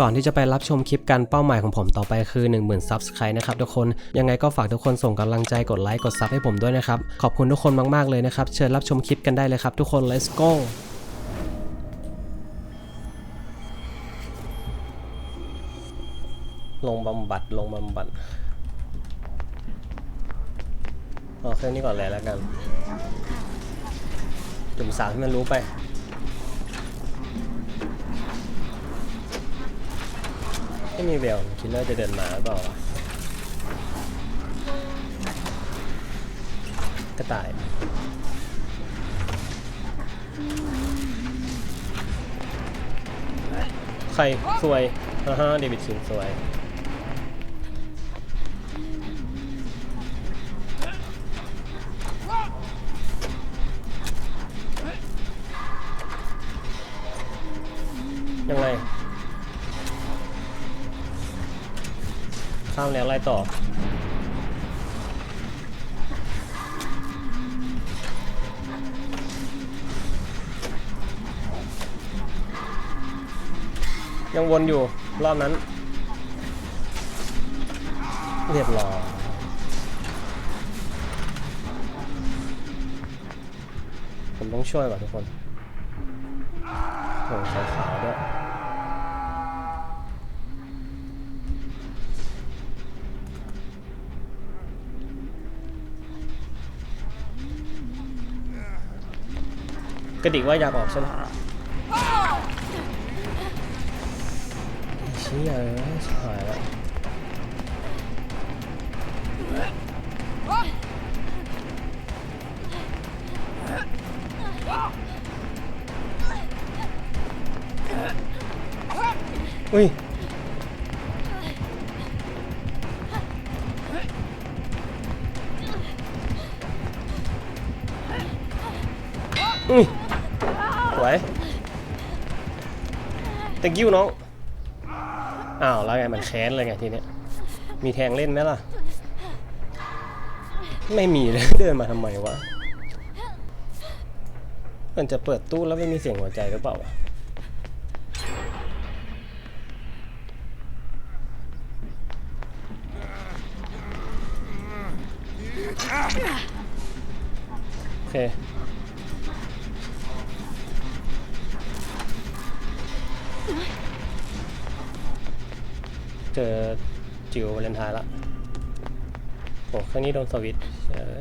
ก่อนที่จะไปรับชมคลิปกันเป้าหมายของผมต่อไปคือ 10,000 Subscribe นะครับทุกคนยังไงก็ฝากทุกคนส่งกำลังใจกดไลค์กดซับให้ผมด้วยนะครับ ขอบคุณทุกคนมาก ๆ เลยนะครับ เชิญรับชมคลิปกันได้เลยครับทุกคน let's go ลงบำบัดลงบำบัดเอาเครื่องนี้ก่อนเลยแล้วกันจุ่มสาวให้มันรู้ไป ไม่มีเวลคิดว่าจะเดินมาหรือเปล่ากระต่ายใครสวยอ่าฮะเดวิดคิงสวยยังไง ข้ามแล้วไล่ต่อ ยังวนอยู่รอบนั้น เรียบร้อยผมต้องช่วยก่อนทุกคนโอ้ขาวๆด้วย กระดิกว่าอยากออกใช่ไหมเชี่ยเอ้ยชิบหายแล้วอุ้ย thank you น้อง อ้าวแล้วไงมันแค้นเลยไงทีเนี้ย มีแทงเล่นไหมล่ะ ไม่มีเลยเดินมาทำไมวะ มันจะเปิดตู้แล้วไม่มีเสียงหัวใจหรือเปล่าวะโอเค เจอจิววเลนทน์ละโอ้ครั้งนี้โดนสวิตช์เออ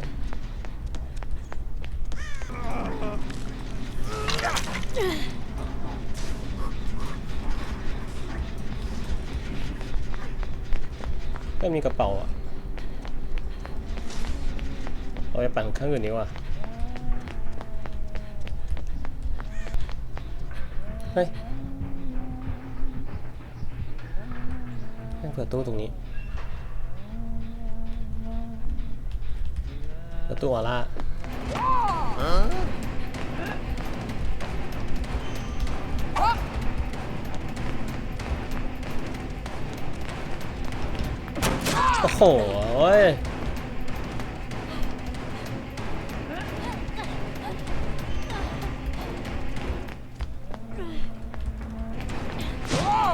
ไม่มีกระเป๋าอะ เอาไปปั่นข้างอื่นดีกว่า เฮ้ย เปิดตู้ตรงนี้เปิดตู้ออร่าโอ้โหย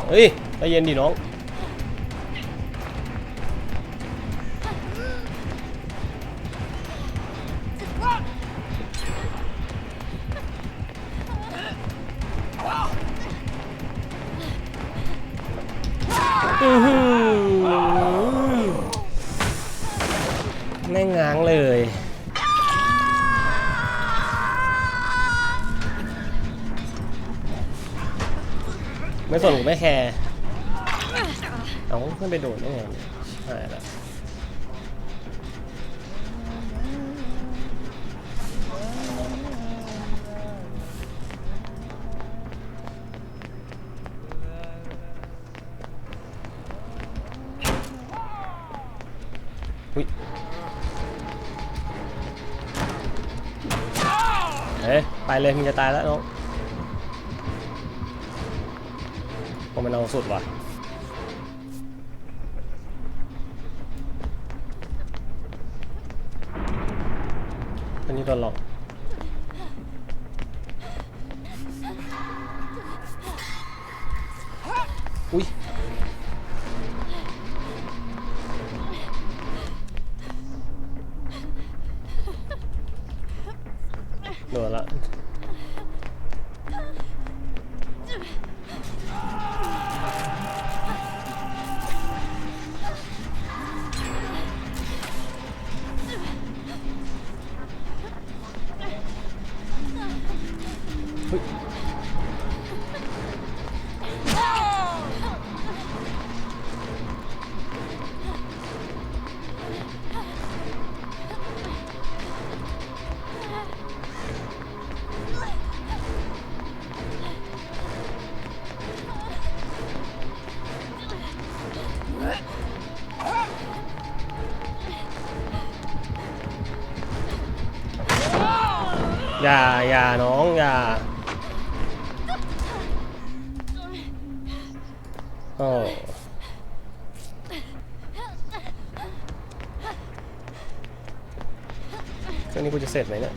เฮ้ยใจเย็นดิน้อง ไม่สนหรือไม่แคร์เอาเพื่อนไปโดนได้ไงเนี่ยใช่แล้วอุ้ยเฮ้ยไปเลยมึงจะตายแล้วน้อง ผมมันเอาสุดว่ะอันนี้โดนหลอกอุ้ยโดนละ อย่าอย่าน้องอย่าโอ้เรื่องนี้กูจะเสร็จไหมเนี่ย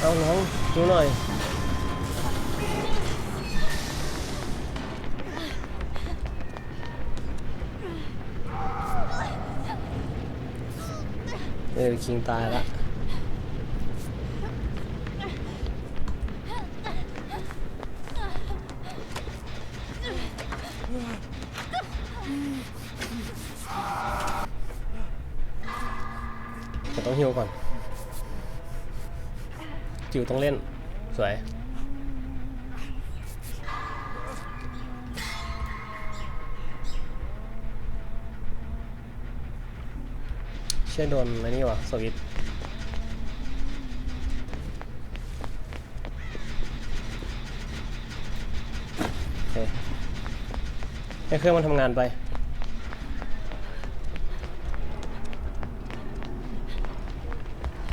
เอาน้องดูหน่อย เออคิงตายละแต่ต้องฮิวก่อน จิวต้องเล่น สวย เชื่อโดนอะไรนี่วะสวิตโอเคให้เครื่องมันทำงานไป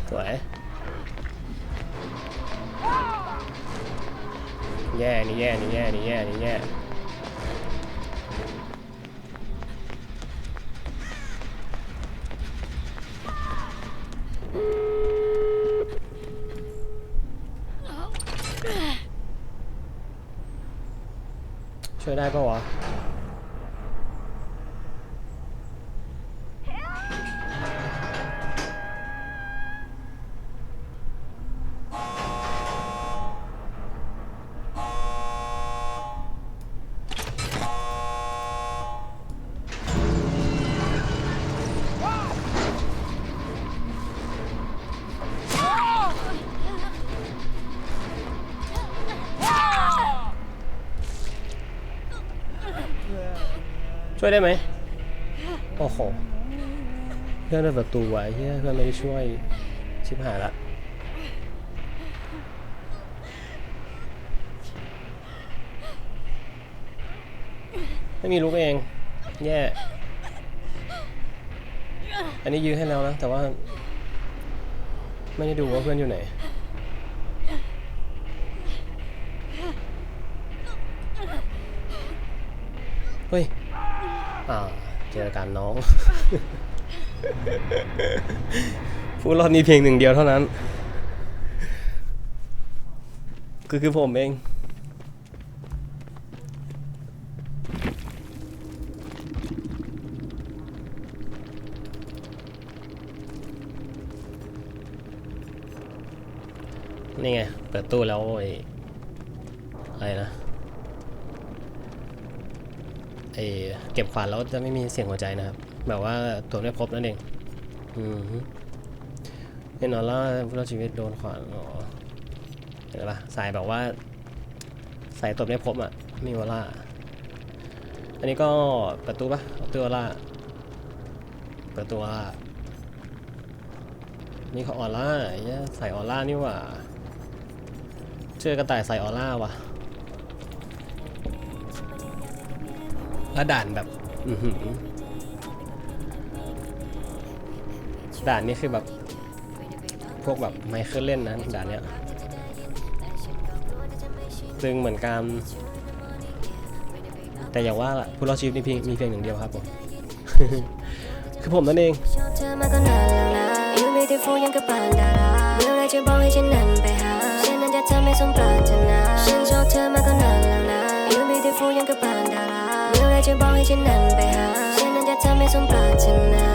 สวย แย่ นี่แย่ นี่แย่ นี่แย่ นี่แย่ ช่วยได้ปะวะ ช่วยได้ไหมโอ้โหเพื่อนเปิดประตูไว้เพื่อนไม่ได้ช่วยชิบหายละไม่มีลูกเอง แย่ อันนี้ยื้อให้แล้วนะ แต่ว่า ไม่ได้ดูว่าเพื่อนอยู่ไหน เฮ้ย อ่าเจอกันน้อง ผู้รอดมีเพียงหนึ่งเดียวเท่านั้น คือคือผมเอง นี่ไง เปิดตู้แล้วไอ้อะไรนะ ไอเก็บขวานแล้วจะไม่มีเสียงหัวใจนะครับ แบบว่าตัวจไม่พบนั่นเอง อืมฮึเห็นออร่าผู้รอดชีวิตโดนขวานอ๋อเห็นปะสายแบบว่า สายตัวจไม่พบอะไมมีออร่าอันนี้ก็ประตูปะประตูออร่าประตูออร่านี่เขาออร่าไอ้เหี้ยใส่ออร่านี่ว่าเจอกระต่ายใส่ออร่าว่ะ แล้ด่านแบบด่านนี้คือแบบ พวกแบบไมเคิลเล่นนะด่านเนี้ยตึงเหมือนกัน แต่อย่างว่าผู้รอดชีวิตมีเพียงมีเพียงหนึ่งเดียวครับผม คือผมนั่นเองเธอมาก็นานแล้ว ที่ฟูยังกับปานดาราเมื่อไรจะบอกให้ฉันนั้นไปหา ฉันนั้นจะทำให้สมปรารถนา